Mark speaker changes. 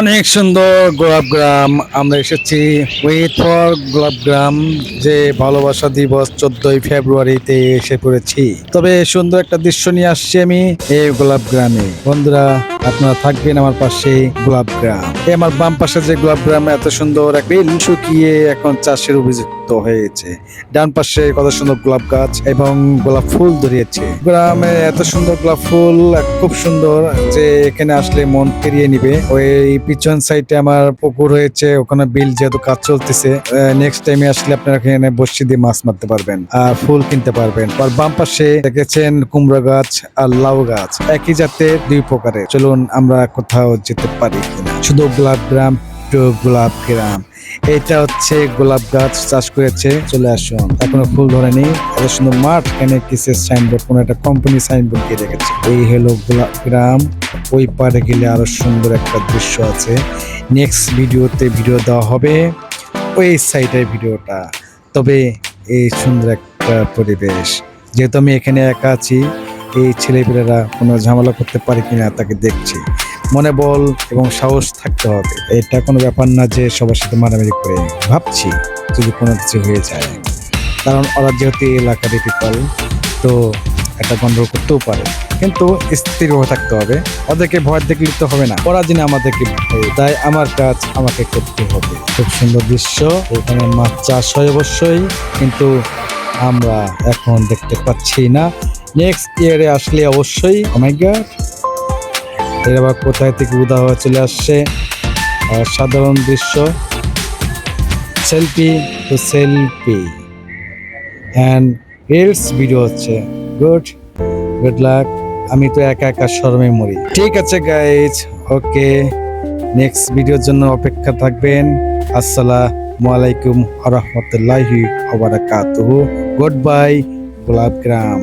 Speaker 1: অনেক সুন্দর গোলাপ গ্রাম। আমরা এসেছি ওয়েট ফর গোলাপ গ্রাম, যে ভালোবাসা দিবস চোদ্দই ফেব্রুয়ারিতে এসে পড়েছি। তবে সুন্দর একটা দৃশ্য নিয়ে আসছি আমি এই গোলাপ গ্রামে। বন্ধুরা আপনারা থাকবেন আমার পাশে গোলাপ গ্রাম। আমার বাম পাশে যে গোলাপ গ্রাম এত সুন্দর এক বিল শুকিয়ে এখন চাষের অভিযুক্ত হয়েছে। ডান পাশে কত সুন্দর গোলাপ গাছ এবং গোলাপ ফুল ধরিয়েছে। গ্রামে এত সুন্দর গোলাপ ফুল, খুব সুন্দর যে এখানে আসলে মন ফিরিয়ে নিবে। ওই পিছন সাইডে আমার পুকুর হয়েছে, ওখানে বিল যেহেতু কাজ চলতেছে নেক্সট টাইমে আসলে আপনারা এখানে বসি দিয়ে মাছ মারতে পারবেন আর ফুল কিনতে পারবেন। আর বাম পাশে দেখেছেন কুমড়ো গাছ আর লাউ গাছ, একই জাতের দুই প্রকারের। চলুন আমরা কোথাও যেতে পারি কিনা। শুধু গোলাপ গ্রাম টু গোলাপ গ্রাম। এটা হচ্ছে গোলাপ গাছ চাষ করেছে। চলে আসুন। এখনও ফুল ধরেনি। এত সুন্দর মাঠ। এখানে কিসের সাইনবোর্ড কোনো একটা কোম্পানি সাইনবোর্ড দিয়ে রেখেছে। এই হলো গোলাপ গ্রাম। ওই পারে গেলে আরও সুন্দর একটা দৃশ্য আছে। নেক্সট ভিডিওতে ভিডিও দেওয়া হবে। ওই সাইডের ভিডিওটা তবে এই সুন্দর একটা পরিবেশ। যেহেতু আমি এখানে একা আছি এই ছেলেপেলেরা কোনো ঝামেলা করতে পারে কিনা তাকে দেখছি। মনে বল এবং সাহস থাকতে হবে। এটা কোনো ব্যাপার না যে সবার সাথে মারামারি করে। ভাবছি যদি কোনো কিছু হয়ে যায়। কারণ ওরা যেহেতু এই এলাকারই পিপল তো একটা গন্ডগোল করতেও পারে। কিন্তু স্থিরভাবে থাকতে হবে। ওদেরকে ভয় দেখলে তো হবে না। ওরা যিনি আমাদেরকে তাই আমার কাজ আমাকে করতে হবে। খুব সুন্দর দৃশ্য। এখানে মাছ চাষ হয় অবশ্যই। কিন্তু আমরা এখন দেখতে পাচ্ছি না। নেক্সট ইয়ারে আসলে অবশ্যই oh my God, এর আবার কোথায় থেকে উদা হয়ে চলে আসছে সাধারণ দৃশ্য selfie to selfie and reels video হচ্ছে গুড গুড লাক আমি তো একা একা শরমে মরি। ঠিক আছে গাইজ ওকে নেক্সট ভিডিওর জন্য অপেক্ষা থাকবেন, আসসালামু আলাইকুম রহমতুল্লাহি ওবারাকাতুহু গুড বাই গোলাপ গ্রাম